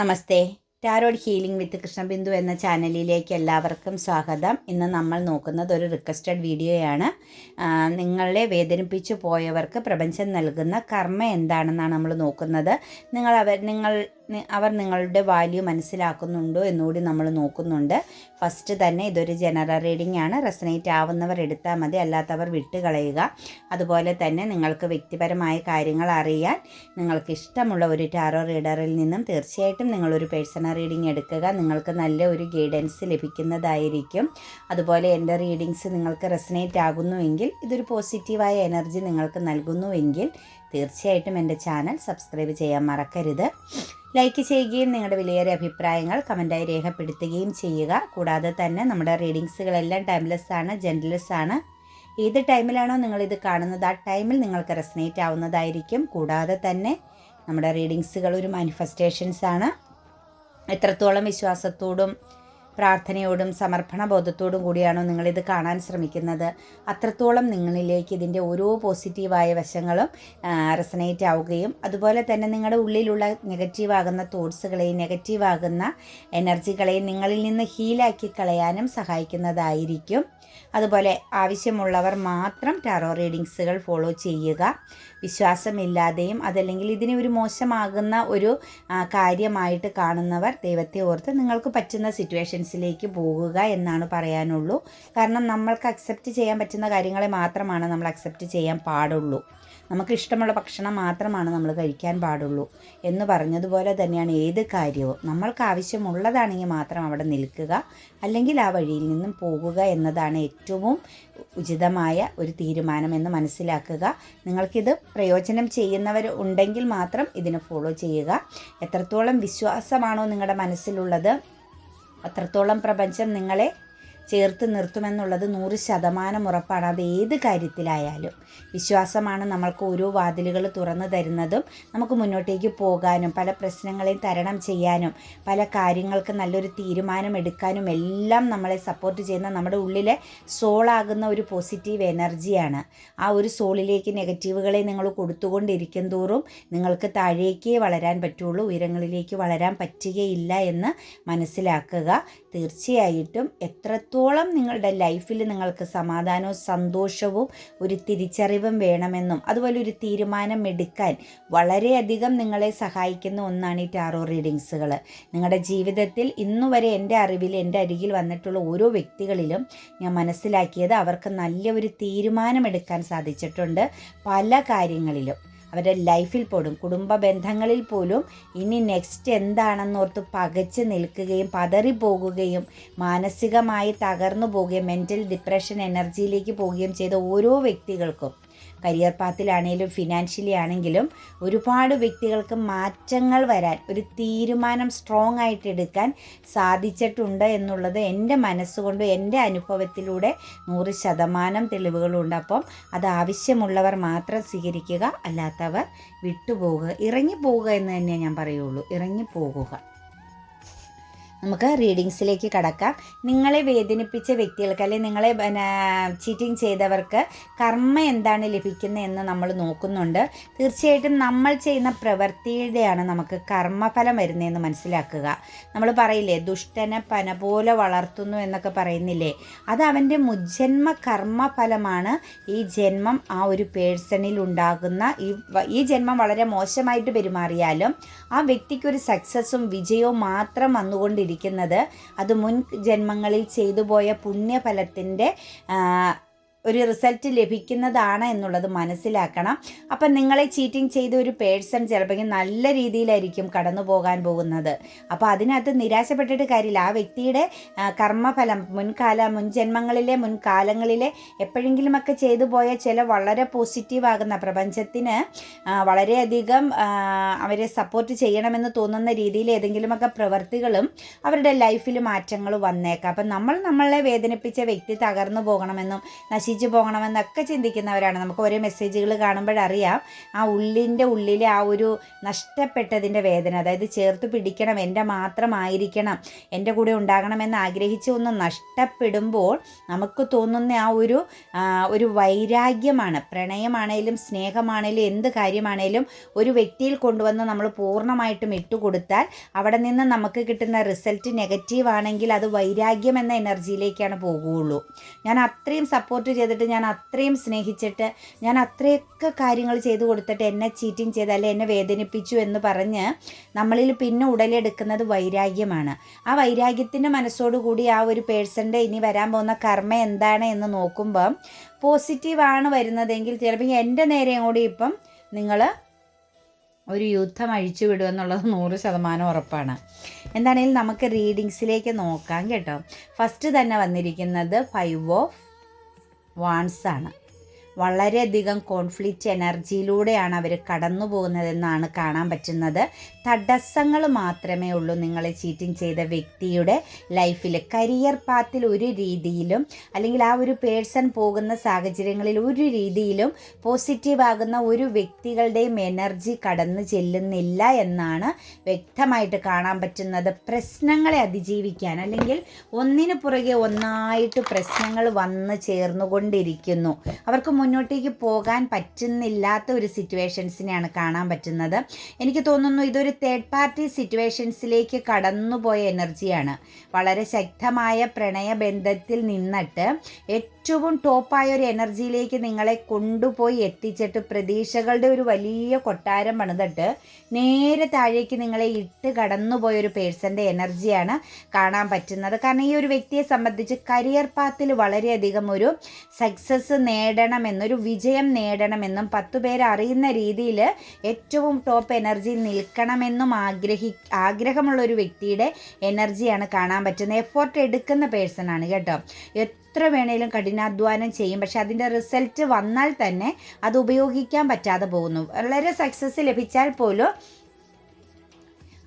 Namaste. Tarot healing with Krishnabindu എന്ന ചാനലിലേക്ക് എല്ലാവർക്കും സ്വാഗതം. ഇന്ന് നമ്മൾ നോക്കുന്നത് ഒരു റിക്വസ്റ്റഡ് വീഡിയോയാണ്. നിങ്ങളെ വേദനിപ്പിച്ചു പോയവർക്ക് പ്രപഞ്ചം നൽകുന്ന കർമ്മ എന്താണെന്നാണ് നമ്മൾ നോക്കുന്നത്. നിങ്ങൾ അവർ നിങ്ങൾ അവർ നിങ്ങളുടെ വാല്യൂ മനസ്സിലാക്കുന്നുണ്ടോ എന്നുകൂടി നമ്മൾ നോക്കുന്നുണ്ട്. ഫസ്റ്റ് തന്നെ ഇതൊരു ജനറൽ റീഡിംഗ് ആണ്. റെസനേറ്റ് ആവുന്നവർ എടുത്താൽ മതി. അല്ലാത്തവർ വിട്ടുകളയുക. അതുപോലെ തന്നെ നിങ്ങൾക്ക് വ്യക്തിപരമായ കാര്യങ്ങൾ അറിയാൻ നിങ്ങൾക്ക് ഇഷ്ടമുള്ള ഒരു ടാറോ റീഡറിൽ നിന്നും തീർച്ചയായിട്ടും നിങ്ങളൊരു പേഴ്സണൽ റീഡിംഗ് എടുക്കുക. നിങ്ങൾക്ക് നല്ല ഒരു ഗൈഡൻസ് ലഭിക്കുന്നതായിരിക്കും. അതുപോലെ എന്റെ റീഡിങ്സ് നിങ്ങൾക്ക് റെസനേറ്റ് ആകുന്നുവെങ്കിൽ ഇതൊരു പോസിറ്റീവായ എനർജി നിങ്ങൾക്ക് നൽകുന്നുവെങ്കിൽ തീർച്ചയായിട്ടും എന്റെ ചാനൽ സബ്സ്ക്രൈബ് ചെയ്യാൻ മറക്കരുത്. ലൈക്ക് ചെയ്യുകയും നിങ്ങളുടെ വിലയേറിയ അഭിപ്രായങ്ങൾ കമന്റായി രേഖപ്പെടുത്തുകയും ചെയ്യുക. കൂടാതെ തന്നെ നമ്മുടെ റീഡിങ്സുകളെല്ലാം ടൈംലെസ് ആണ് ജെൻഡ്ലെസ് ആണ്. ഏത് ടൈമിലാണോ നിങ്ങളിത് കാണുന്നത് ആ ടൈമിൽ നിങ്ങൾക്ക് റെസനേറ്റ് ആവുന്നതായിരിക്കും. കൂടാതെ തന്നെ നമ്മുടെ റീഡിങ്സുകൾ ഒരു മാനിഫെസ്റ്റേഷൻസ് ആണ്. എത്രത്തോളം വിശ്വാസത്തോടും പ്രാർത്ഥനയോടും സമർപ്പണ ബോധത്തോടും കൂടിയാണോ നിങ്ങളിത് കാണാൻ ശ്രമിക്കുന്നത്. അത്രത്തോളം നിങ്ങളിലേക്ക് ഇതിന്റെ ഓരോ പോസിറ്റീവായ വശങ്ങളും റെസനേറ്റ് ആവുകയും അതുപോലെ തന്നെ നിങ്ങളുടെ ഉള്ളിലുള്ള നെഗറ്റീവാകുന്ന തോട്ട്സുകളെയും നെഗറ്റീവ് ആകുന്ന എനർജികളെയും നിങ്ങളിൽ നിന്ന് ഹീലാക്കി കളയാനും സഹായിക്കുന്നതായിരിക്കും. അതുപോലെ ആവശ്യമുള്ളവർ മാത്രം ടാറോ റീഡിങ്സുകൾ ഫോളോ ചെയ്യുക. വിശ്വാസമില്ലാതെയും അതല്ലെങ്കിൽ ഇതിനെ ഒരു മോശമാകുന്ന ഒരു കാര്യമായിട്ട് കാണുന്നവർ ദൈവത്തെ ഓർത്ത് നിങ്ങൾക്ക് പറ്റുന്ന സിറ്റുവേഷൻസിലേക്ക് പോകുക എന്നാണ് പറയാനുള്ളൂ. കാരണം നമ്മൾക്ക് അക്സെപ്റ്റ് ചെയ്യാൻ പറ്റുന്ന കാര്യങ്ങളെ മാത്രമാണ് നമ്മൾ അക്സെപ്റ്റ് ചെയ്യാൻ പാടുള്ളൂ. നമുക്ക് ഇഷ്ടമുള്ള ഭക്ഷണം മാത്രമാണ് നമ്മൾ കഴിക്കാൻ പാടുള്ളൂ. എന്ന് പറഞ്ഞതുപോലെ തന്നെയാണ് ഏത് കാര്യവും. നമ്മൾക്ക് ആവശ്യമുള്ളതാണെങ്കിൽ മാത്രം അവിടെ നിൽക്കുക അല്ലെങ്കിൽ ആ വഴിയിൽ നിന്നും പോകുക എന്നതാണ് ഏറ്റവും ഉചിതമായ ഒരു തീരുമാനമെന്ന് മനസ്സിലാക്കുക. നിങ്ങൾക്കിത് പ്രയോജനം ചെയ്യുന്നവർ ഉണ്ടെങ്കിൽ മാത്രം ഇതിനെ ഫോളോ ചെയ്യുക. എത്രത്തോളം വിശ്വാസമാണോ നിങ്ങളുടെ മനസ്സിലുള്ളത് അത്രത്തോളം പ്രപഞ്ചം നിങ്ങളെ ചേർത്ത് നിർത്തുമെന്നുള്ളത് നൂറ് ശതമാനം ഉറപ്പാണ്. അത് ഏത് കാര്യത്തിലായാലും. വിശ്വാസമാണ് നമ്മൾക്ക് ഓരോ വാതിലുകൾ തുറന്നു തരുന്നതും നമുക്ക് മുന്നോട്ടേക്ക് പോകാനും പല പ്രശ്നങ്ങളെയും തരണം ചെയ്യാനും പല കാര്യങ്ങൾക്ക് നല്ലൊരു തീരുമാനം എടുക്കാനും എല്ലാം നമ്മളെ സപ്പോർട്ട് ചെയ്യുന്ന നമ്മുടെ ഉള്ളിലെ സോളാകുന്ന ഒരു പോസിറ്റീവ് എനർജിയാണ് ആ ഒരു സോളിലേക്ക് നെഗറ്റീവുകളെ നിങ്ങൾ കൊടുത്തുകൊണ്ടിരിക്കും തോറും നിങ്ങൾക്ക് താഴേക്കേ വളരാൻ പറ്റുള്ളൂ ഉയരങ്ങളിലേക്ക് വളരാൻ പറ്റുകയില്ല എന്ന് മനസ്സിലാക്കുക. തീർച്ചയായിട്ടും എത്രത്തോളം നിങ്ങളുടെ ലൈഫിൽ നിങ്ങൾക്ക് സമാധാനവും സന്തോഷവും ഒരു തിരിച്ചറിവും വേണമെന്നും അതുപോലെ ഒരു തീരുമാനം എടുക്കാൻ വളരെയധികം നിങ്ങളെ സഹായിക്കുന്ന ഒന്നാണ് ഈ ടാറോ റീഡിങ്സുകൾ നിങ്ങളുടെ ജീവിതത്തിൽ ഇന്നുവരെ എന്റെ അറിവിൽ എന്റെ അരികിൽ വന്നിട്ടുള്ള ഓരോ വ്യക്തികളിലും ഞാൻ മനസ്സിലാക്കിയത് അവർക്ക് നല്ല ഒരു തീരുമാനമെടുക്കാൻ സാധിച്ചിട്ടുണ്ട് പല കാര്യങ്ങളിലും. അവരുടെ ലൈഫിൽ പോലും കുടുംബ ബന്ധങ്ങളിൽ പോലും ഇനി നെക്സ്റ്റ് എന്താണെന്നോർത്ത് പകച്ച് നിൽക്കുകയും പതറിപ്പോകുകയും മാനസികമായി തകർന്നു പോവുകയും മെന്റൽ ഡിപ്രഷൻ എനർജിയിലേക്ക് പോവുകയും ചെയ്ത ഓരോ വ്യക്തികൾക്കും കരിയർ പാത്തിലാണെങ്കിലും ഫിനാൻഷ്യലി ആണെങ്കിലും ഒരുപാട് വ്യക്തികൾക്ക് മാറ്റങ്ങൾ വരാൻ ഒരു തീരുമാനം സ്ട്രോങ് ആയിട്ട് എടുക്കാൻ സാധിച്ചിട്ടുണ്ട് എന്നുള്ളത് എന്റെ മനസ്സുകൊണ്ടും എന്റെ അനുഭവത്തിലൂടെ നൂറ് ശതമാനം തെളിവുകളുണ്ട്. അപ്പം അത് ആവശ്യമുള്ളവർ മാത്രം സ്വീകരിക്കുക അല്ലാത്തവർ വിട്ടുപോകുക ഇറങ്ങിപ്പോവുക എന്ന് തന്നെ ഞാൻ പറയുള്ളൂ. ഇറങ്ങിപ്പോകുക നമുക്ക് റീഡിങ്സിലേക്ക് കടക്കാം. നിങ്ങളെ വേദനിപ്പിച്ച വ്യക്തികൾക്ക് അല്ലെങ്കിൽ നിങ്ങളെ ചീറ്റിംഗ് ചെയ്തവർക്ക് കർമ്മ എന്താണ് ലഭിക്കുന്നത് എന്ന് നമ്മൾ നോക്കുന്നുണ്ട്. തീർച്ചയായിട്ടും നമ്മൾ ചെയ്യുന്ന പ്രവൃത്തിയുടെയാണ് നമുക്ക് കർമ്മഫലം വരുന്നതെന്ന് മനസ്സിലാക്കുക. നമ്മൾ പറയില്ലേ ദുഷ്ടനെ പന പോലെ വളർത്തുന്നു എന്നൊക്കെ പറയുന്നില്ലേ? അത് അവന്റെ മുജ്ജന്മ കർമ്മഫലമാണ്. ഈ ജന്മം ആ ഒരു പേഴ്സണിൽ ഉണ്ടാകുന്ന ഈ ഈ ജന്മം വളരെ മോശമായിട്ട് പെരുമാറിയാലും ആ വ്യക്തിക്കൊരു സക്സസ്സും വിജയവും മാത്രം വന്നുകൊണ്ടിരിക്കുന്നത് അത് മുൻ ജന്മങ്ങളിൽ ചെയ്തു പോയ പുണ്യഫലത്തിന്റെ ഒരു റിസൾട്ട് ലഭിക്കുന്നതാണ് എന്നുള്ളത് മനസ്സിലാക്കണം. അപ്പം നിങ്ങളെ ചീറ്റിംഗ് ചെയ്ത ഒരു പേഴ്സൺ ചിലപ്പോൾ നല്ല രീതിയിലായിരിക്കും കടന്നു പോകാൻ പോകുന്നത്. അപ്പോൾ അതിനകത്ത് നിരാശപ്പെട്ടിട്ട് കാര്യമില്ല. ആ വ്യക്തിയുടെ കർമ്മഫലം മുൻകാല മുൻജന്മങ്ങളിലെ മുൻകാലങ്ങളിലെ എപ്പോഴെങ്കിലുമൊക്കെ ചെയ്തു പോയ ചില വളരെ പോസിറ്റീവാകുന്ന പ്രപഞ്ചത്തിന് വളരെയധികം അവരെ സപ്പോർട്ട് ചെയ്യണമെന്ന് തോന്നുന്ന രീതിയിൽ ഏതെങ്കിലുമൊക്കെ പ്രവൃത്തികളും അവരുടെ ലൈഫിൽ മാറ്റങ്ങൾ വന്നേക്കാം. അപ്പം നമ്മൾ നമ്മളെ വേദനിപ്പിച്ച വ്യക്തി തകർന്നു പോകണമെന്നും നശിച്ചു നശിച്ചു പോകണമെന്നൊക്കെ ചിന്തിക്കുന്നവരാണ്. നമുക്ക് ഓരോ മെസ്സേജുകൾ കാണുമ്പോഴറിയാം ആ ഉള്ളിന്റെ ഉള്ളിലെ ആ ഒരു നഷ്ടപ്പെട്ടതിന്റെ വേദന. അതായത് ചേർത്ത് പിടിക്കണം എന്റെ മാത്രമായിരിക്കണം എന്റെ കൂടെ ഉണ്ടാകണമെന്ന് ആഗ്രഹിച്ച് ഒന്ന് നഷ്ടപ്പെടുമ്പോൾ നമുക്ക് തോന്നുന്ന ആ ഒരു ഒരു വൈരാഗ്യമാണ്. പ്രണയമാണേലും സ്നേഹമാണേലും എന്ത് കാര്യമാണേലും ഒരു വ്യക്തിയിൽ കൊണ്ടുവന്ന് നമ്മൾ പൂർണമായിട്ടും ഇട്ടുകൊടുത്താൽ അവിടെ നിന്ന് നമുക്ക് കിട്ടുന്ന റിസൾട്ട് നെഗറ്റീവ് ആണെങ്കിൽ അത് വൈരാഗ്യം എന്ന എനർജിയിലേക്കാണ് പോകുകയുള്ളൂ ഞാൻ അത്രയും സപ്പോർട്ട് ചെയ്തിട്ട് ഞാൻ അത്രയും സ്നേഹിച്ചിട്ട് ഞാൻ അത്രയൊക്കെ കാര്യങ്ങൾ ചെയ്തു കൊടുത്തിട്ട് എന്നെ ചീറ്റിംഗ് ചെയ്ത് അല്ലെ എന്നെ വേദനിപ്പിച്ചു എന്ന് പറഞ്ഞ് നമ്മളിൽ പിന്നെ ഉടലെടുക്കുന്നത് വൈരാഗ്യമാണ്. ആ വൈരാഗ്യത്തിന്റെ മനസ്സോടുകൂടി ആ ഒരു പേഴ്സന്റെ ഇനി വരാൻ പോകുന്ന കർമ്മ എന്താണ് എന്ന് നോക്കുമ്പം പോസിറ്റീവാണ് വരുന്നതെങ്കിൽ ചിലപ്പോൾ എന്റെ നേരെയും കൂടി ഇപ്പം നിങ്ങൾ ഒരു യുദ്ധം അഴിച്ചു വിടുമെന്നുള്ളത് നൂറ് ശതമാനം ഉറപ്പാണ്. എന്താണെങ്കിലും നമുക്ക് റീഡിങ്സിലേക്ക് നോക്കാം കേട്ടോ. ഫസ്റ്റ് തന്നെ വന്നിരിക്കുന്നത് ഫൈവ് ഓഫ് വാൺസ് ആണ് വളരെയധികം കോൺഫ്ലിക്റ്റ് എനർജിയിലൂടെയാണ് അവർ കടന്നു പോകുന്നതെന്നാണ് കാണാൻ പറ്റുന്നത്. തടസ്സങ്ങൾ മാത്രമേ ഉള്ളൂ നിങ്ങളെ ചീറ്റിംഗ് ചെയ്ത വ്യക്തിയുടെ ലൈഫിൽ കരിയർ പാത്തിൽ ഒരു രീതിയിലും അല്ലെങ്കിൽ ആ ഒരു പേഴ്സൺ പോകുന്ന സാഹചര്യങ്ങളിൽ ഒരു രീതിയിലും പോസിറ്റീവ് ആകുന്ന ഒരു വ്യക്തികളുടെയും എനർജി കടന്നു ചെല്ലുന്നില്ല എന്നാണ് വ്യക്തമായിട്ട് കാണാൻ പറ്റുന്നത്. പ്രശ്നങ്ങളെ അതിജീവിക്കാൻ അല്ലെങ്കിൽ ഒന്നിനു പുറകെ ഒന്നായിട്ട് പ്രശ്നങ്ങൾ വന്ന് ചേർന്നുകൊണ്ടിരിക്കുന്നു. അവർക്ക് മുന്നോട്ടേക്ക് പോകാൻ പറ്റുന്നില്ലാത്ത ഒരു സിറ്റുവേഷൻസിനെയാണ് കാണാൻ പറ്റുന്നത്. എനിക്ക് തോന്നുന്നു ഇതൊരു തേർഡ് പാർട്ടി സിറ്റുവേഷൻസിലേക്ക് കടന്നുപോയ എനർജിയാണ്. വളരെ ശക്തമായ പ്രണയബന്ധത്തിൽ നിന്നിട്ട് ഏറ്റവും ടോപ്പായ ഒരു എനർജിയിലേക്ക് നിങ്ങളെ കൊണ്ടുപോയി എത്തിച്ചിട്ട് പ്രതീക്ഷകളുടെ ഒരു വലിയ കൊട്ടാരം പണിതിട്ട് നേരെ താഴേക്ക് നിങ്ങളെ ഇട്ട് കടന്നുപോയ ഒരു പേഴ്സന്റെ എനർജിയാണ് കാണാൻ പറ്റുന്നത്. കാരണം ഈ ഒരു വ്യക്തിയെ സംബന്ധിച്ച് കരിയർ പാത്തിൽ വളരെയധികം ഒരു സക്സസ് നേടണമെന്നൊരു വിജയം നേടണമെന്നും പത്തു പേര് അറിയുന്ന രീതിയിൽ ഏറ്റവും ടോപ്പ് എനർജി നിൽക്കണമെന്നും ആഗ്രഹി ആഗ്രഹമുള്ള ഒരു വ്യക്തിയുടെ എനർജിയാണ് കാണാൻ പറ്റുന്നത്. എഫോർട്ട് എടുക്കുന്ന പേഴ്സണാണ് കേട്ടോ. എത്ര വേണേലും കഠിനാധ്വാനം ചെയ്യും. പക്ഷെ അതിന്റെ റിസൾട്ട് വന്നാൽ തന്നെ അത് ഉപയോഗിക്കാൻ പറ്റാതെ പോകുന്നു. വളരെ സക്സസ് ലഭിച്ചാൽ പോലും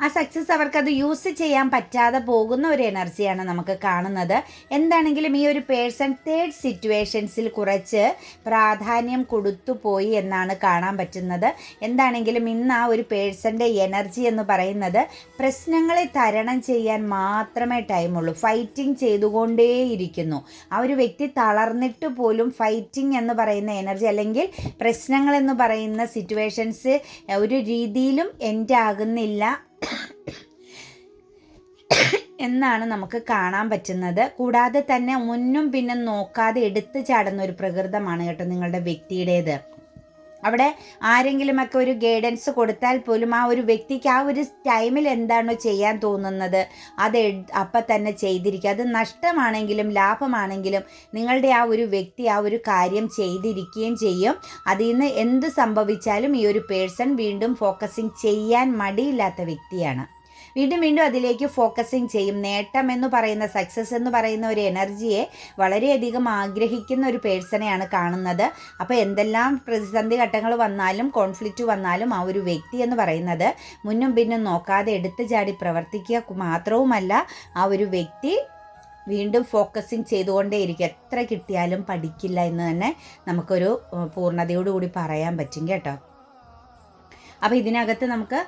ആ സക്സസ് അവർക്കത് യൂസ് ചെയ്യാൻ പറ്റാതെ പോകുന്ന ഒരു എനർജിയാണ് നമുക്ക് കാണുന്നത്. എന്താണെങ്കിലും ഈ ഒരു പേഴ്സൺ തേർഡ് സിറ്റുവേഷൻസിൽ കുറച്ച് പ്രാധാന്യം കൊടുത്തു പോയി എന്നാണ് കാണാൻ പറ്റുന്നത്. എന്താണെങ്കിലും ഇന്ന് ആ ഒരു പേഴ്സന്റെ എനർജി എന്ന് പറയുന്നത് പ്രശ്നങ്ങളെ തരണം ചെയ്യാൻ മാത്രമേ ടൈമുള്ളൂ ഫൈറ്റിംഗ് ചെയ്തുകൊണ്ടേയിരിക്കുന്നു. ആ ഒരു വ്യക്തി തളർന്നിട്ട് പോലും ഫൈറ്റിംഗ് എന്ന് പറയുന്ന എനർജി അല്ലെങ്കിൽ പ്രശ്നങ്ങൾ എന്ന് പറയുന്ന സിറ്റുവേഷൻസ് ഒരു രീതിയിലും എന്റെ ആകുന്നില്ല. എന്നാണ് നമുക്ക് കാണാൻ പറ്റുന്നത്. കൂടാതെ തന്നെ മുന്നും പിന്നും നോക്കാതെ എടുത്തു ചാടുന്ന ഒരു പ്രകൃതമാണ് കേട്ടോ നിങ്ങളുടെ വ്യക്തിയുടേത്. അവിടെ ആരെങ്കിലുമൊക്കെ ഒരു ഗൈഡൻസ് കൊടുത്താൽ പോലും ആ ഒരു വ്യക്തിക്ക് ആ ഒരു ടൈമിൽ എന്താണോ ചെയ്യാൻ തോന്നുന്നത് അത് അപ്പം തന്നെ ചെയ്തിരിക്കുക അത് നഷ്ടമാണെങ്കിലും ലാഭമാണെങ്കിലും നിങ്ങളുടെ ആ ഒരു വ്യക്തി ആ ഒരു കാര്യം ചെയ്തിരിക്കുകയും ചെയ്യും. അതിൽ നിന്ന് എന്ത് സംഭവിച്ചാലും ഈ ഒരു പേഴ്സൺ വീണ്ടും ഫോക്കസിങ് ചെയ്യാൻ മടിയില്ലാത്ത വ്യക്തിയാണ്. വീണ്ടും വീണ്ടും അതിലേക്ക് ഫോക്കസിങ് ചെയ്യും. നേട്ടം എന്ന് പറയുന്ന സക്സസ് എന്ന് പറയുന്ന ഒരു എനർജിയെ വളരെയധികം ആഗ്രഹിക്കുന്ന ഒരു പേഴ്സണെയാണ് കാണുന്നത്. അപ്പോൾ എന്തെല്ലാം പ്രതിസന്ധി ഘട്ടങ്ങൾ വന്നാലും കോൺഫ്ലിക്റ്റ് വന്നാലും ആ ഒരു വ്യക്തി എന്ന് പറയുന്നത് മുന്നും പിന്നും നോക്കാതെ എടുത്തു ചാടി പ്രവർത്തിക്കുക മാത്രവുമല്ല ആ ഒരു വ്യക്തി വീണ്ടും ഫോക്കസിങ് ചെയ്തുകൊണ്ടേയിരിക്കും. എത്ര കിട്ടിയാലും പഠിക്കില്ല എന്ന് തന്നെ നമുക്കൊരു പൂർണതയോടുകൂടി പറയാൻ പറ്റും കേട്ടോ. അപ്പോൾ ഇതിനകത്ത് നമുക്ക്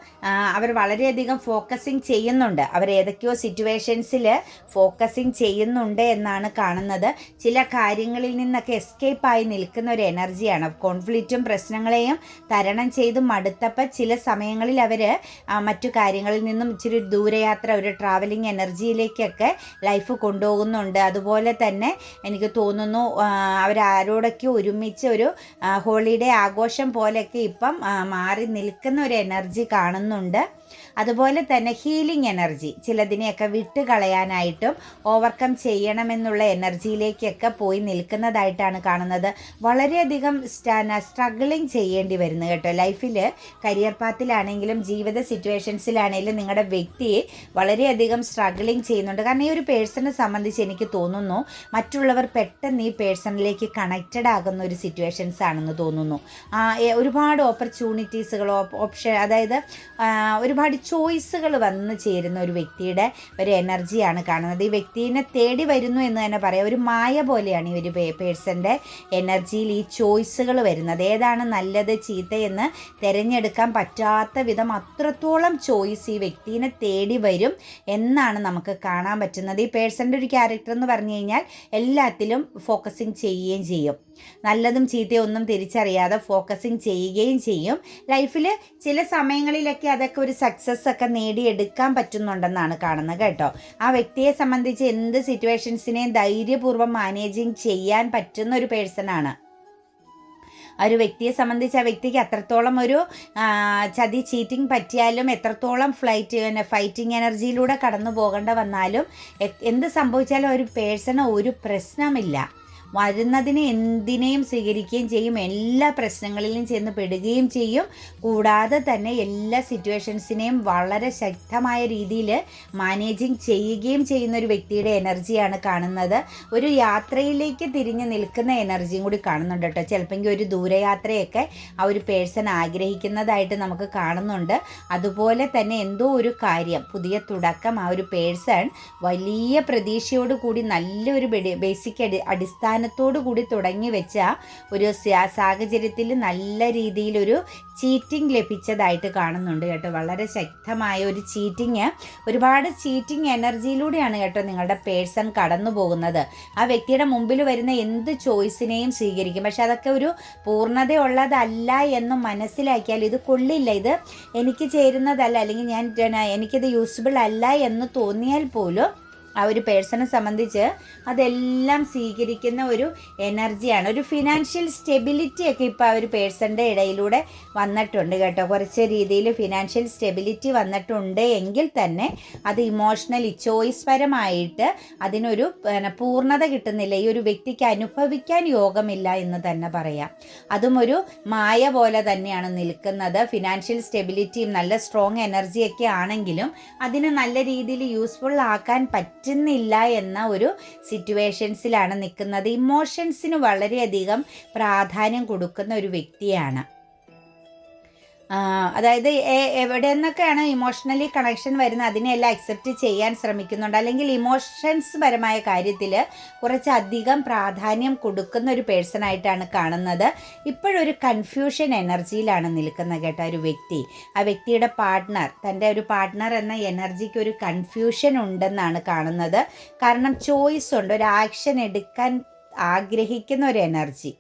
അവർ വളരെയധികം ഫോക്കസിങ് ചെയ്യുന്നുണ്ട്. അവർ ഏതൊക്കെയോ സിറ്റുവേഷൻസിൽ ഫോക്കസിങ് ചെയ്യുന്നുണ്ട് എന്നാണ് കാണുന്നത്. ചില കാര്യങ്ങളിൽ നിന്നൊക്കെ എസ്കേപ്പായി നിൽക്കുന്ന ഒരു എനർജിയാണ് കോൺഫ്ലിക്റ്റും പ്രശ്നങ്ങളെയും തരണം ചെയ്ത് മടുത്തപ്പോൾ ചില സമയങ്ങളിൽ അവർ മറ്റു കാര്യങ്ങളിൽ നിന്നും ഇച്ചിരി ദൂരയാത്ര ഒരു ട്രാവലിംഗ് എനർജിയിലേക്കൊക്കെ ലൈഫ് കൊണ്ടുപോകുന്നുണ്ട്. അതുപോലെ തന്നെ എനിക്ക് തോന്നുന്നു അവരാരോടൊക്കെ ഒരുമിച്ച് ഒരു ഹോളിഡേ ആഘോഷം പോലെയൊക്കെ ഇപ്പം മാറി നിൽക്കുന്ന ഒരു എനർജി കാണുന്നുണ്ട്. അതുപോലെ തന്നെ ഹീലിംഗ് എനർജി ചിലതിനെയൊക്കെ വിട്ട് കളയാനായിട്ടും ഓവർകം ചെയ്യണമെന്നുള്ള എനർജിയിലേക്കൊക്കെ പോയി നിൽക്കുന്നതായിട്ടാണ് കാണുന്നത്. വളരെയധികം സ്ട്രഗിളിങ് ചെയ്യേണ്ടി വരുന്നു കേട്ടോ. ലൈഫിൽ കരിയർ പാത്തിലാണെങ്കിലും ജീവിത സിറ്റുവേഷൻസിലാണെങ്കിലും നിങ്ങളുടെ വ്യക്തിയെ വളരെയധികം സ്ട്രഗിളിങ് ചെയ്യുന്നുണ്ട്. കാരണം ഈ ഒരു പേഴ്സണെ സംബന്ധിച്ച് എനിക്ക് തോന്നുന്നു മറ്റുള്ളവർ പെട്ടെന്ന് ഈ പേഴ്സണിലേക്ക് കണക്റ്റഡ് ആകുന്ന ഒരു സിറ്റുവേഷൻസ് ആണെന്ന് തോന്നുന്നു. ഒരുപാട് ഓപ്പർച്യൂണിറ്റീസുകൾ ഓപ്ഷൻ അതായത് ഒരുപാട് ചോയ്സുകൾ വന്ന് ചേരുന്ന ഒരു വ്യക്തിയുടെ ഒരു എനർജിയാണ് കാണുന്നത്. ഈ വ്യക്തിനെ തേടി വരുന്നു എന്ന് തന്നെ പറയാം. ഒരു മായ പോലെയാണ് ഈ ഒരു പേഴ്സന്റെ എനർജിയിൽ ഈ ചോയ്സുകൾ വരുന്നത്. ഏതാണ് നല്ലത് ചീത്തയെന്ന് തിരഞ്ഞെടുക്കാൻ പറ്റാത്ത വിധം അത്രത്തോളം ചോയ്സ് ഈ വ്യക്തിനെ തേടി വരും എന്നാണ് നമുക്ക് കാണാൻ പറ്റുന്നത്. ഈ പേഴ്സന്റെ ഒരു ക്യാരക്ടർ എന്ന് പറഞ്ഞു കഴിഞ്ഞാൽ എല്ലാത്തിലും ഫോക്കസിങ് ചെയ്യുകയും ചെയ്യും. നല്ലതും ചീത്തയും ഒന്നും തിരിച്ചറിയാതെ ഫോക്കസിങ് ചെയ്യുകയും ചെയ്യും. ലൈഫിൽ ചില സമയങ്ങളിലൊക്കെ അതൊക്കെ ഒരു സക്സസ് ഒക്കെ നേടിയെടുക്കാൻ പറ്റുന്നുണ്ടെന്നാണ് കാണുന്നത് കേട്ടോ. ആ വ്യക്തിയെ സംബന്ധിച്ച് എന്ത് സിറ്റുവേഷൻസിനെയും ധൈര്യപൂർവം മാനേജിങ് ചെയ്യാൻ പറ്റുന്ന ഒരു പേഴ്സണാണ് ആ ഒരു വ്യക്തിയെ സംബന്ധിച്ച് ആ വ്യക്തിക്ക് എത്രത്തോളം ഒരു ചതി ചീറ്റിംഗ് പറ്റിയാലും എത്രത്തോളം ഫ്ലൈറ്റ് ഫൈറ്റിംഗ് എനർജിയിലൂടെ കടന്നു പോകേണ്ട വന്നാലും എന്ത് സംഭവിച്ചാലും ഒരു പേഴ്സണ് ഒരു പ്രശ്നമില്ല. വരുന്നതിനെ എന്തിനേയും സ്വീകരിക്കുകയും ചെയ്യും. എല്ലാ പ്രശ്നങ്ങളിലും ചെന്ന് പെടുകയും ചെയ്യും. കൂടാതെ തന്നെ എല്ലാ സിറ്റുവേഷൻസിനെയും വളരെ ശക്തമായ രീതിയിൽ മാനേജിങ് ചെയ്യുകയും ചെയ്യുന്ന ഒരു വ്യക്തിയുടെ എനർജിയാണ് കാണുന്നത്. ഒരു യാത്രയിലേക്ക് തിരിഞ്ഞ് നിൽക്കുന്ന എനർജിയും കൂടി കാണുന്നുണ്ട് കേട്ടോ. ചിലപ്പോൾ ഒരു ദൂരയാത്രയൊക്കെ ആ ഒരു പേഴ്സൺ ആഗ്രഹിക്കുന്നതായിട്ട് നമുക്ക് കാണുന്നുണ്ട്. അതുപോലെ തന്നെ എന്തോ ഒരു കാര്യം പുതിയ തുടക്കം ആ ഒരു പേഴ്സൺ വലിയ പ്രതീക്ഷയോടുകൂടി നല്ലൊരു ബേസിക് അടിസ്ഥാന ജ്ഞാനത്തോടു കൂടി തുടങ്ങി വെച്ച ഒരു സാഹചര്യത്തിൽ നല്ല രീതിയിലൊരു ചീറ്റിംഗ് ലഭിച്ചതായിട്ട് കാണുന്നുണ്ട് കേട്ടോ. വളരെ ശക്തമായ ഒരു ചീറ്റിങ് ഒരുപാട് ചീറ്റിംഗ് എനർജിയിലൂടെയാണ് കേട്ടോ നിങ്ങളുടെ പേഴ്സൺ കടന്നു പോകുന്നത്. ആ വ്യക്തിയുടെ മുമ്പിൽ വരുന്ന എന്ത് ചോയ്സിനെയും സ്വീകരിക്കും. പക്ഷെ അതൊക്കെ ഒരു പൂർണതയുള്ളതല്ല എന്ന് മനസ്സിലാക്കിയാൽ ഇത് കൊള്ളില്ല. ഇത് എനിക്ക് ചേരുന്നതല്ല അല്ലെങ്കിൽ ഞാൻ എനിക്കിത് യൂസ്ഫുൾ അല്ല എന്ന് തോന്നിയാൽ പോലും ആ ഒരു പേഴ്സണെ സംബന്ധിച്ച് അതെല്ലാം സ്വീകരിക്കുന്ന ഒരു എനർജിയാണ്. ഒരു ഫിനാൻഷ്യൽ സ്റ്റെബിലിറ്റി ഒക്കെ ഇപ്പോൾ ആ ഒരു പേഴ്സന്റെ ഇടയിലൂടെ വന്നിട്ടുണ്ട് കേട്ടോ. കുറച്ച് രീതിയിൽ ഫിനാൻഷ്യൽ സ്റ്റെബിലിറ്റി വന്നിട്ടുണ്ട് എങ്കിൽ തന്നെ അത് ഇമോഷണലി ചോയ്സ് പരമായിട്ട് അതിനൊരു പൂർണത കിട്ടുന്നില്ല. ഈ ഒരു വ്യക്തിക്ക് അനുഭവിക്കാൻ യോഗമില്ല എന്ന് തന്നെ പറയാം. അതും ഒരു മായ പോലെ തന്നെയാണ് നിൽക്കുന്നത്. ഫിനാൻഷ്യൽ സ്റ്റെബിലിറ്റിയും നല്ല സ്ട്രോങ് എനർജിയൊക്കെ ആണെങ്കിലും അതിനെ നല്ല രീതിയിൽ യൂസ്ഫുൾ ആക്കാൻ പറ്റും പറ്റുന്നില്ല എന്ന ഒരു സിറ്റുവേഷൻസിലാണ് നിൽക്കുന്നത്. ഇമോഷൻസിന് വളരെയധികം പ്രാധാന്യം കൊടുക്കുന്ന ഒരു വ്യക്തിയാണ്. അതായത് എവിടെ നിന്നൊക്കെയാണ് ഇമോഷണലി കണക്ഷൻ വരുന്നത്? അതിനെല്ലാം അക്സെപ്റ്റ് ചെയ്യാൻ ശ്രമിക്കുന്നുണ്ട്. അല്ലെങ്കിൽ ഇമോഷൻസ് പരമായ കാര്യത്തിൽ കുറച്ചധികം പ്രാധാന്യം കൊടുക്കുന്ന ഒരു പേഴ്സണായിട്ടാണ് കാണുന്നത്. ഇപ്പോഴൊരു കൺഫ്യൂഷൻ എനർജിയിലാണ് നിൽക്കുന്നത് കേട്ടോ ഒരു വ്യക്തി. ആ വ്യക്തിയുടെ പാർട്ട്ണർ തന്റെ ഒരു പാർട്ട്ണർ എന്ന എനർജിക്ക് ഒരു കൺഫ്യൂഷൻ ഉണ്ടെന്നാണ് കാണുന്നത്. കാരണം ചോയ്സ് ഉണ്ട്. ഒരു ആക്ഷൻ എടുക്കാൻ ആഗ്രഹിക്കുന്ന ഒരു എനർജി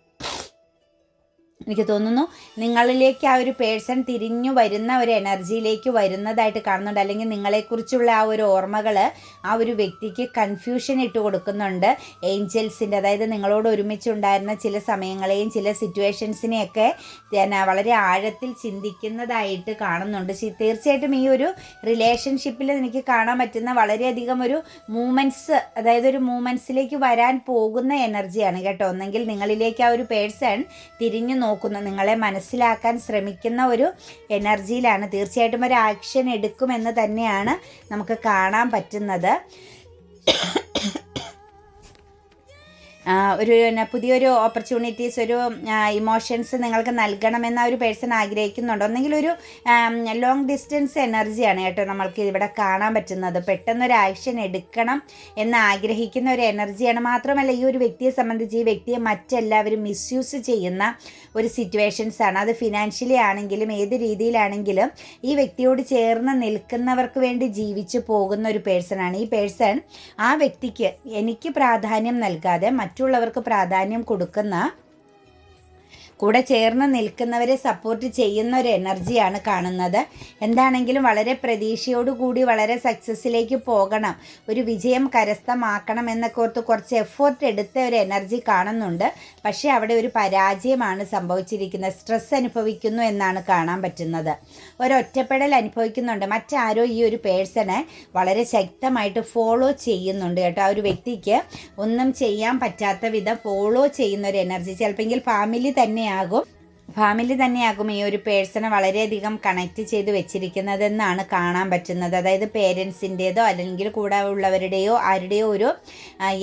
എനിക്ക് തോന്നുന്നു നിങ്ങളിലേക്ക് ആ ഒരു പേഴ്സൺ തിരിഞ്ഞു വരുന്ന ഒരു എനർജിയിലേക്ക് വരുന്നതായിട്ട് കാണുന്നുണ്ട്. അല്ലെങ്കിൽ നിങ്ങളെക്കുറിച്ചുള്ള ആ ഒരു ഓർമ്മകൾ ആ ഒരു വ്യക്തിക്ക് കൺഫ്യൂഷൻ ഇട്ട് കൊടുക്കുന്നുണ്ട്. ഏഞ്ചൽസിന്റെ അതായത് നിങ്ങളോട് ഒരുമിച്ചുണ്ടായിരുന്ന ചില സമയങ്ങളെയും ചില സിറ്റുവേഷൻസിനെയൊക്കെ വളരെ ആഴത്തിൽ ചിന്തിക്കുന്നതായിട്ട് കാണുന്നുണ്ട്. തീർച്ചയായിട്ടും ഈ ഒരു റിലേഷൻഷിപ്പിൽ എനിക്ക് കാണാൻ പറ്റുന്ന വളരെയധികം ഒരു മൂമെന്റ്സ് അതായത് ഒരു മൂമെന്റ്സിലേക്ക് വരാൻ പോകുന്ന എനർജിയാണ് കേട്ടോ. ഒന്നെങ്കിൽ നിങ്ങളിലേക്ക് ആ ഒരു പേഴ്സൺ തിരിഞ്ഞു നോക്കുന്ന. നിങ്ങളെ മനസ്സിലാക്കാൻ ശ്രമിക്കുന്ന ഒരു എനർജിയിലാണ്. തീർച്ചയായിട്ടും ഒരു ആക്ഷൻ എടുക്കുമെന്ന് തന്നെയാണ് നമുക്ക് കാണാൻ പറ്റുന്നത്. ഒരു പുതിയൊരു ഓപ്പർച്യൂണിറ്റീസ് ഒരു ഇമോഷൻസ് നിങ്ങൾക്ക് നൽകണമെന്ന ഒരു പേഴ്സൺ ആഗ്രഹിക്കുന്നുണ്ട്. ഒന്നെങ്കിൽ ഒരു ലോങ് ഡിസ്റ്റൻസ് എനർജിയാണ് കേട്ടോ നമ്മൾക്ക് ഇവിടെ കാണാൻ പറ്റുന്നത്. പെട്ടെന്ന് ഒരു ആക്ഷൻ എടുക്കണം എന്ന് ആഗ്രഹിക്കുന്ന ഒരു എനർജിയാണ് മാത്രമല്ല ഈ ഒരു വ്യക്തിയെ സംബന്ധിച്ച് ഈ വ്യക്തിയെ മറ്റെല്ലാവരും മിസ്യൂസ് ചെയ്യുന്ന ഒരു സിറ്റുവേഷൻസ് ആണ്. അത് ഫിനാൻഷ്യലി ആണെങ്കിലും ഏത് രീതിയിലാണെങ്കിലും ഈ വ്യക്തിയോട് ചേർന്ന് നിൽക്കുന്നവർക്ക് വേണ്ടി ജീവിച്ചു പോകുന്ന ഒരു പേഴ്സണാണ് ഈ പേഴ്സൺ ആ വ്യക്തിക്ക് എനിക്ക് പ്രാധാന്യം നൽകാതെ മറ്റുള്ളവർക്ക് പ്രാധാന്യം കൊടുക്കുന്ന കൂടെ ചേർന്ന് നിൽക്കുന്നവരെ സപ്പോർട്ട് ചെയ്യുന്ന ഒരു എനർജിയാണ് കാണുന്നത്. എന്താണെങ്കിലും വളരെ പ്രതീക്ഷയോടുകൂടി വളരെ സക്സസ്സിലേക്ക് പോകണം. ഒരു വിജയം കരസ്ഥമാക്കണം എന്നൊക്കെ ഓർത്ത് കുറച്ച് എഫേർട്ട് എടുത്ത ഒരു എനർജി കാണുന്നുണ്ട്. പക്ഷേ അവിടെ ഒരു പരാജയമാണ് സംഭവിച്ചിരിക്കുന്നത്. സ്ട്രെസ് അനുഭവിക്കുന്നു എന്നാണ് കാണാൻ പറ്റുന്നത്. ഒരൊറ്റപ്പെടൽ അനുഭവിക്കുന്നുണ്ട്. മറ്റാരോ ഈ ഒരു പേഴ്സണെ വളരെ ശക്തമായിട്ട് ഫോളോ ചെയ്യുന്നുണ്ട് കേട്ടോ. ആ ഒരു വ്യക്തിക്ക് ഒന്നും ചെയ്യാൻ പറ്റാത്ത വിധം ഫോളോ ചെയ്യുന്ന ഒരു എനർജി ചിലപ്പോൾ ഫാമിലി തന്നെ തന്നെയാകും ഫാമിലി തന്നെയാകും ഈ ഒരു പേഴ്സണെ വളരെയധികം കണക്ട് ചെയ്ത് വെച്ചിരിക്കുന്നതെന്നാണ് കാണാൻ പറ്റുന്നത്. അതായത് പേരൻസിന്റേതോ അല്ലെങ്കിൽ കൂടെ ഉള്ളവരുടെയോ ആരുടെയോ ഒരു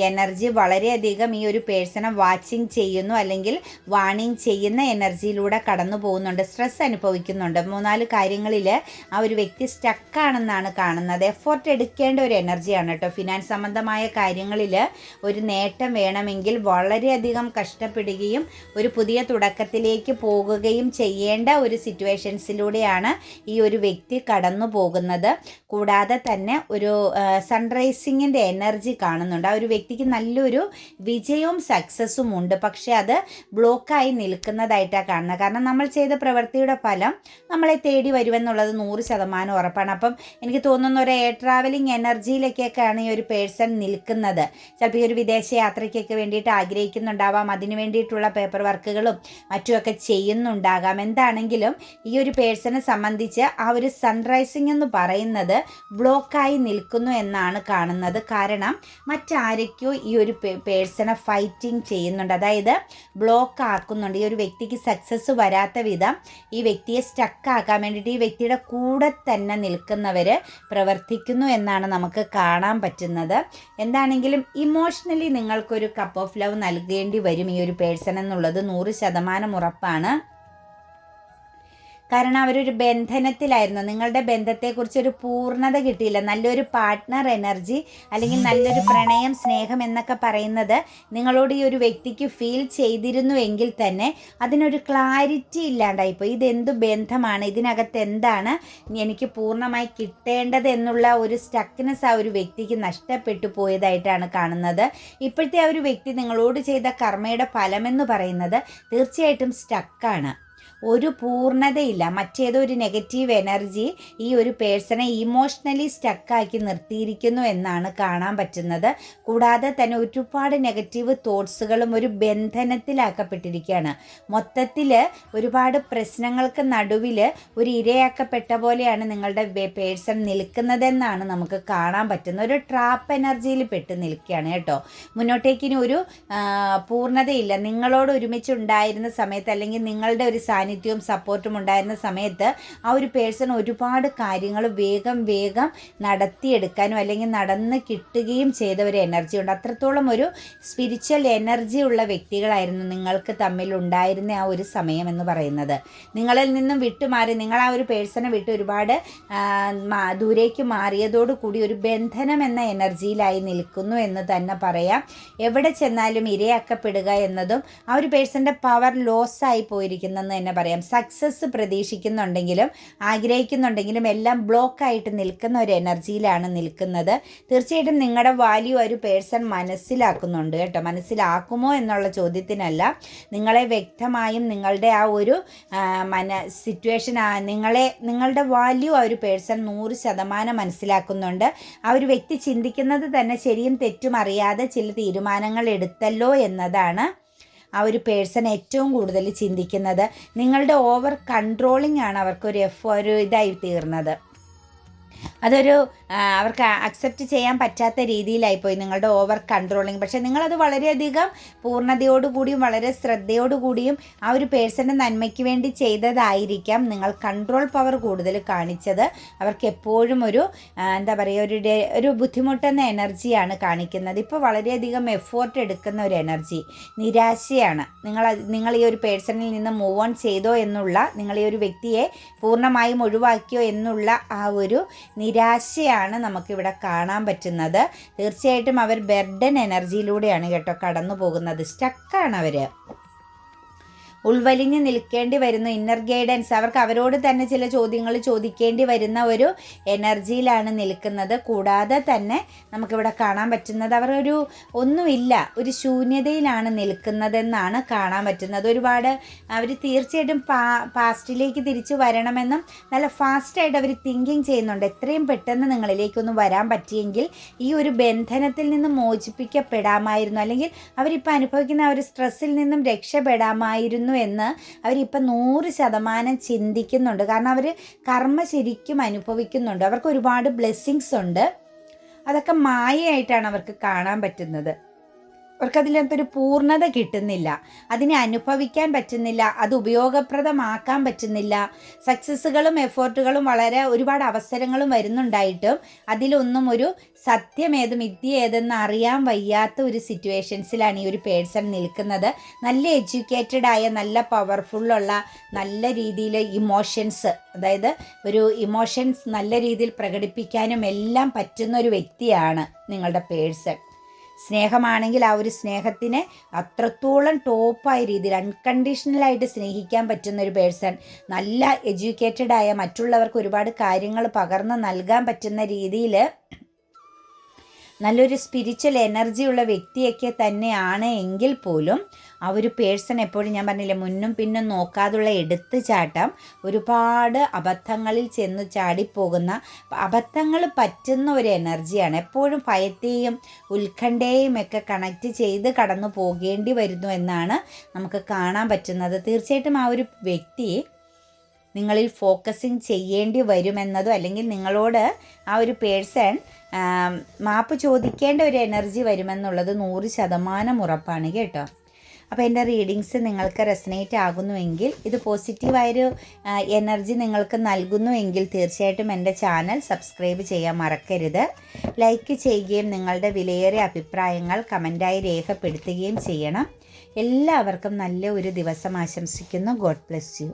എനർജി വളരെയധികം ഈ ഒരു പേഴ്സണെ വാച്ചിങ് ചെയ്യുന്നു അല്ലെങ്കിൽ വാണിങ് ചെയ്യുന്ന എനർജിയിലൂടെ കടന്നു പോകുന്നുണ്ട് സ്ട്രെസ് അനുഭവിക്കുന്നുണ്ട്. മൂന്നാൽ കാര്യങ്ങളിൽ ആ ഒരു വ്യക്തി സ്റ്റക്കാണെന്നാണ് കാണുന്നത്. എഫോർട്ട് എടുക്കേണ്ട ഒരു എനർജിയാണ് കേട്ടോ. ഫിനാൻസ് സംബന്ധമായ കാര്യങ്ങളിൽ ഒരു നേട്ടം വേണമെങ്കിൽ വളരെയധികം കഷ്ടപ്പെടുകയും ഒരു പുതിയ തുടക്കത്തിലേക്ക് പോകുകയും ചെയ്യേണ്ട ഒരു സിറ്റുവേഷൻസിലൂടെയാണ് ഈ ഒരു വ്യക്തി കടന്നു പോകുന്നത്. കൂടാതെ തന്നെ ഒരു സൺറൈസിങ്ങിന്റെ എനർജി കാണുന്നുണ്ട്. ആ ഒരു വ്യക്തിക്ക് നല്ലൊരു വിജയവും സക്സസ്സും ഉണ്ട്. പക്ഷേ അത് ബ്ലോക്കായി നിൽക്കുന്നതായിട്ടാണ് കാണുന്നത്. കാരണം നമ്മൾ ചെയ്ത പ്രവൃത്തിയുടെ ഫലം നമ്മളെ തേടി വരുമെന്നുള്ളത് നൂറ് ശതമാനം ഉറപ്പാണ്. അപ്പം എനിക്ക് തോന്നുന്ന ഒരു എയർ ട്രാവലിംഗ് എനർജിയിലേക്കൊക്കെയാണ് ഈ ഒരു പേഴ്സൺ നിൽക്കുന്നത്. ചിലപ്പോൾ ഈ ഒരു വിദേശയാത്രയ്ക്കൊക്കെ വേണ്ടിയിട്ട് ആഗ്രഹിക്കുന്നുണ്ടാവാം. അതിന് വേണ്ടിയിട്ടുള്ള പേപ്പർ വർക്കുകളും മറ്റുമൊക്കെ ചെയ്യുന്നുണ്ടാകാം. എന്താണെങ്കിലും ഈ ഒരു പേഴ്സണെ സംബന്ധിച്ച് ആ ഒരു സൺറൈസിങ് എന്ന് പറയുന്നത് ബ്ലോക്കായി നിൽക്കുന്നു എന്നാണ് കാണുന്നത്. കാരണം മറ്റാരൊക്കെയോ ഈ ഒരു പേഴ്സണെ ഫൈറ്റിംഗ് ചെയ്യുന്നുണ്ട്. അതായത് ബ്ലോക്ക് ആക്കുന്നുണ്ട്. ഈ ഒരു വ്യക്തിക്ക് സക്സസ് വരാത്ത വിധം ഈ വ്യക്തിയെ സ്റ്റക്കാക്കാൻ വേണ്ടിയിട്ട് ഈ വ്യക്തിയുടെ കൂടെ തന്നെ നിൽക്കുന്നവർ പ്രവർത്തിക്കുന്നു എന്നാണ് നമുക്ക് കാണാൻ പറ്റുന്നത്. എന്താണെങ്കിലും ഇമോഷണലി നിങ്ങൾക്കൊരു കപ്പ് ഓഫ് ലവ് നൽകേണ്ടി വരും ഈ ഒരു പേഴ്സൺ എന്നുള്ളത് നൂറ് ശതമാനം ഉറപ്പാണ്. കാരണം അവരൊരു ബന്ധനത്തിലായിരുന്നു. നിങ്ങളുടെ ബന്ധത്തെക്കുറിച്ച് ഒരു പൂർണത കിട്ടിയില്ല. നല്ലൊരു പാർട്ട്ണർ എനർജി അല്ലെങ്കിൽ നല്ലൊരു പ്രണയം സ്നേഹം എന്നൊക്കെ പറയുന്നത് നിങ്ങളോട് ഈ ഒരു വ്യക്തിക്ക് ഫീൽ ചെയ്തിരുന്നു എങ്കിൽ തന്നെ അതിനൊരു ക്ലാരിറ്റി ഇല്ലാണ്ടായിപ്പോയി. ഇതെന്ത് ബന്ധമാണ്? ഇതിനകത്ത് എന്താണ്? എനിക്ക് പൂർണമായി കിട്ടേണ്ടത് എന്നുള്ള ഒരു സ്റ്റക്നെസ് ആ ഒരു വ്യക്തിക്ക് നഷ്ടപ്പെട്ടു പോയതായിട്ടാണ് കാണുന്നത്. ഇപ്പോഴത്തെ ആ ഒരു വ്യക്തി നിങ്ങളോട് ചെയ്ത കർമ്മയുടെ ഫലമെന്ന് പറയുന്നത് തീർച്ചയായിട്ടും സ്റ്റക്കാണ് ഒരു പൂർണതയില്ല. മറ്റേതോ ഒരു നെഗറ്റീവ് എനർജി ഈ ഒരു പേഴ്സണെ ഇമോഷണലി സ്റ്റക്കാക്കി നിർത്തിയിരിക്കുന്നു എന്നാണ് കാണാൻ പറ്റുന്നത്. കൂടാതെ തന്നെ ഒരുപാട് നെഗറ്റീവ് തോട്ട്സുകളും ഒരു ബന്ധനത്തിലാക്കപ്പെട്ടിരിക്കുകയാണ്. മൊത്തത്തിൽ ഒരുപാട് പ്രശ്നങ്ങൾക്ക് നടുവിൽ ഒരു ഇരയാക്കപ്പെട്ട പോലെയാണ് നിങ്ങളുടെ പേഴ്സൺ നിൽക്കുന്നതെന്നാണ് നമുക്ക് കാണാൻ പറ്റുന്നത്. ഒരു ട്രാപ്പ് എനർജിയിൽ പെട്ട് നിൽക്കുകയാണ് കേട്ടോ. മുന്നോട്ടേക്കിനി ഒരു പൂർണതയില്ല. നിങ്ങളോട് ഒരുമിച്ച് ഉണ്ടായിരുന്ന സമയത്ത് അല്ലെങ്കിൽ നിങ്ങളുടെ ഒരു സാന്നിധ്യവും സപ്പോർട്ടും ഉണ്ടായിരുന്ന സമയത്ത് ആ ഒരു പേഴ്സൺ ഒരുപാട് കാര്യങ്ങൾ വേഗം വേഗം നടത്തിയെടുക്കാനും അല്ലെങ്കിൽ നടന്ന് കിട്ടുകയും ചെയ്ത ഒരു എനർജി ഉണ്ട്. അത്രത്തോളം ഒരു സ്പിരിച്വൽ എനർജി ഉള്ള വ്യക്തികളായിരുന്നു നിങ്ങൾക്ക് തമ്മിൽ ഉണ്ടായിരുന്ന ആ ഒരു സമയം എന്ന് പറയുന്നത്. നിങ്ങളിൽ നിന്നും വിട്ടുമാറി നിങ്ങൾ ആ ഒരു പേഴ്സണെ വിട്ട് ഒരുപാട് ദൂരേക്ക് മാറിയതോടുകൂടി ഒരു ബന്ധനം എന്ന എനർജിയിലായി നിൽക്കുന്നു എന്ന് തന്നെ പറയാം. എവിടെ ചെന്നാലും ഇരയാക്കപ്പെടുക എന്നതും ആ ഒരു പേഴ്സന്റെ പവർ ലോസ് ആയി പോയിരിക്കുന്നെന്ന് തന്നെ പറയാം. സക്സസ് പ്രതീക്ഷിക്കുന്നുണ്ടെങ്കിലും ആഗ്രഹിക്കുന്നുണ്ടെങ്കിലും എല്ലാം ബ്ലോക്കായിട്ട് നിൽക്കുന്ന ഒരു എനർജിയിലാണ് നിൽക്കുന്നത്. തീർച്ചയായിട്ടും നിങ്ങളുടെ വാല്യൂ ഒരു പേഴ്സൺ മനസ്സിലാക്കുന്നുണ്ട് കേട്ടോ. മനസ്സിലാക്കുമോ എന്നുള്ള ചോദ്യത്തിനല്ല. നിങ്ങളെ വ്യക്തമായും നിങ്ങളുടെ ആ ഒരു മന സിറ്റുവേഷൻ നിങ്ങളെ നിങ്ങളുടെ വാല്യൂ ആ ഒരു പേഴ്സൺ നൂറ് ശതമാനം മനസ്സിലാക്കുന്നുണ്ട്. ആ ഒരു വ്യക്തി ചിന്തിക്കുന്നത് തന്നെ ശരിയും തെറ്റും അറിയാതെ ചില തീരുമാനങ്ങൾ എടുത്തല്ലോ എന്നതാണ് ആ ഒരു പേഴ്സൺ ഏറ്റവും കൂടുതൽ ചിന്തിക്കുന്നത് നിങ്ങളുടെ ഓവർ കൺട്രോളിംഗ് ആണ് അവർക്കൊരു എഫ് ഒരു ഇതായി തീർന്നത്. അതൊരു അവർക്ക് അക്സെപ്റ്റ് ചെയ്യാൻ പറ്റാത്ത രീതിയിലായിപ്പോയി നിങ്ങളുടെ ഓവർ കൺട്രോളിങ് പക്ഷേ നിങ്ങളത് വളരെയധികം പൂർണതയോടുകൂടിയും വളരെ ശ്രദ്ധയോടുകൂടിയും ആ ഒരു പേഴ്സന്റെ നന്മയ്ക്ക് വേണ്ടി ചെയ്തതായിരിക്കാം നിങ്ങൾ കൺട്രോൾ പവർ കൂടുതൽ കാണിച്ചത്. അവർക്ക് എപ്പോഴും ഒരു എന്താ പറയുക ഒരു ഒരു ബുദ്ധിമുട്ടെന്ന എനർജിയാണ് കാണിക്കുന്നത്. ഇപ്പോൾ വളരെയധികം എഫോർട്ട് എടുക്കുന്ന ഒരു എനർജി നിരാശയാണ്. നിങ്ങൾ നിങ്ങൾ ഈ ഒരു പേഴ്സണിൽ നിന്ന് മൂവ് ഓൺ ചെയ്തോ എന്നുള്ള നിങ്ങൾ ഈ ഒരു വ്യക്തിയെ പൂർണമായും ഒഴിവാക്കിയോ എന്നുള്ള ആ ഒരു നിരാശയാണ് നമുക്കിവിടെ കാണാൻ പറ്റുന്നത്. തീർച്ചയായിട്ടും അവർ ബെർഡൻ എനർജിയിലൂടെയാണ് കേട്ടോ കടന്നു പോകുന്നത് സ്റ്റക്കാണ് അവർ ഉൾവലിഞ്ഞ് നിൽക്കേണ്ടി വരുന്നു. ഇന്നർ ഗൈഡൻസ് അവർക്ക് അവരോട് തന്നെ ചില ചോദ്യങ്ങൾ ചോദിക്കേണ്ടി വരുന്ന ഒരു എനർജിയിലാണ് നിൽക്കുന്നത്. കൂടാതെ തന്നെ നമുക്കിവിടെ കാണാൻ പറ്റുന്നത് അവർ ഒരു ഒന്നുമില്ല ഒരു ശൂന്യതയിലാണ് നിൽക്കുന്നതെന്നാണ് കാണാൻ പറ്റുന്നത്. ഒരുപാട് അവർ തീർച്ചയായിട്ടും പാ പാസ്റ്റിലേക്ക് തിരിച്ചു വരണമെന്നും നല്ല ഫാസ്റ്റായിട്ട് അവർ തിങ്കിങ് ചെയ്യുന്നുണ്ട്. എത്രയും പെട്ടെന്ന് നിങ്ങളിലേക്കൊന്ന് വരാൻ പറ്റിയെങ്കിൽ ഈ ഒരു ബന്ധനത്തിൽ നിന്ന് മോചിപ്പിക്കപ്പെടാമായിരുന്നു. അല്ലെങ്കിൽ അവരിപ്പോൾ അനുഭവിക്കുന്ന ആ ഒരു സ്ട്രെസ്സിൽ നിന്നും രക്ഷപ്പെടാമായിരുന്നു ചെയ്യുന്നു എന്ന് അവരിപ്പം നൂറ് ശതമാനം ചിന്തിക്കുന്നുണ്ട്. കാരണം അവർ കർമ്മ ശരിക്കും അനുഭവിക്കുന്നുണ്ട്. അവർക്ക് ഒരുപാട് ബ്ലെസ്സിങ്സ് ഉണ്ട്. അതൊക്കെ മായയായിട്ടാണ് അവർക്ക് കാണാൻ പറ്റുന്നത്. അവർക്ക് അതിനകത്തൊരു പൂർണത കിട്ടുന്നില്ല. അതിനെ അനുഭവിക്കാൻ പറ്റുന്നില്ല. അത് ഉപയോഗപ്രദമാക്കാൻ പറ്റുന്നില്ല. സക്സസ്സുകളും എഫേർട്ടുകളും വളരെ ഒരുപാട് അവസരങ്ങളും വരുന്നുണ്ടായിട്ടും അതിലൊന്നും ഒരു സത്യമേത് മിഥ്യ ഏതെന്ന് അറിയാൻ വയ്യാത്ത ഒരു സിറ്റുവേഷൻസിലാണ് ഈ ഒരു പേഴ്സൺ നിൽക്കുന്നത്. നല്ല എഡ്യൂക്കേറ്റഡ് ആയ നല്ല പവർഫുള്ളുള്ള നല്ല രീതിയിൽ ഇമോഷൻസ് അതായത് ഒരു ഇമോഷൻസ് നല്ല രീതിയിൽ പ്രകടിപ്പിക്കാനും എല്ലാം പറ്റുന്ന ഒരു വ്യക്തിയാണ് നിങ്ങളുടെ പേഴ്സൺ. സ്നേഹമാണെങ്കിൽ ആ ഒരു സ്നേഹത്തിനെ അത്രത്തോളം ടോപ്പായ രീതിയിൽ അൺകണ്ടീഷണലായിട്ട് സ്നേഹിക്കാൻ പറ്റുന്ന ഒരു പേഴ്സൺ നല്ല എഡ്യൂക്കേറ്റഡ് ആയ മറ്റുള്ളവർക്ക് ഒരുപാട് കാര്യങ്ങൾ പകർന്ന് നൽകാൻ പറ്റുന്ന രീതിയിൽ നല്ലൊരു സ്പിരിച്വൽ എനർജി ഉള്ള വ്യക്തിയൊക്കെ തന്നെയാണ് എങ്കിൽ പോലും ആ ഒരു പേഴ്സൺ എപ്പോഴും ഞാൻ പറഞ്ഞില്ലേ മുന്നും പിന്നും നോക്കാതുള്ള എടുത്തു ചാട്ടം ഒരുപാട് അബദ്ധങ്ങളിൽ ചെന്ന് ചാടിപ്പോകുന്ന അബദ്ധങ്ങൾ പറ്റുന്ന ഒരു എനർജിയാണ് എപ്പോഴും ഭയത്തെയും ഉത്കണ്ഠയെയും ഒക്കെ കണക്ട് ചെയ്ത് കടന്നു പോകേണ്ടി വരുന്നു എന്നാണ് നമുക്ക് കാണാൻ പറ്റുന്നത്. തീർച്ചയായിട്ടും ആ ഒരു വ്യക്തി നിങ്ങളിൽ ഫോക്കസിങ് ചെയ്യേണ്ടി വരുമെന്നതോ അല്ലെങ്കിൽ നിങ്ങളോട് ആ ഒരു പേഴ്സൺ മാപ്പ് ചോദിക്കേണ്ട ഒരു എനർജി വരുമെന്നുള്ളത് നൂറ് ശതമാനം ഉറപ്പാണ് കേട്ടോ. അപ്പോൾ എന്റെ റീഡിങ്സ് നിങ്ങൾക്ക് റെസനേറ്റ് ആകുന്നുവെങ്കിൽ ഇത് പോസിറ്റീവായൊരു എനർജി നിങ്ങൾക്ക് നൽകുന്നുവെങ്കിൽ തീർച്ചയായിട്ടും എന്റെ ചാനൽ സബ്സ്ക്രൈബ് ചെയ്യാൻ മറക്കരുത്. ലൈക്ക് ചെയ്യുകയും നിങ്ങളുടെ വിലയേറിയ അഭിപ്രായങ്ങൾ കമന്റായി രേഖപ്പെടുത്തുകയും ചെയ്യണം. എല്ലാവർക്കും നല്ല ഒരു ദിവസം ആശംസിക്കുന്നു. God bless you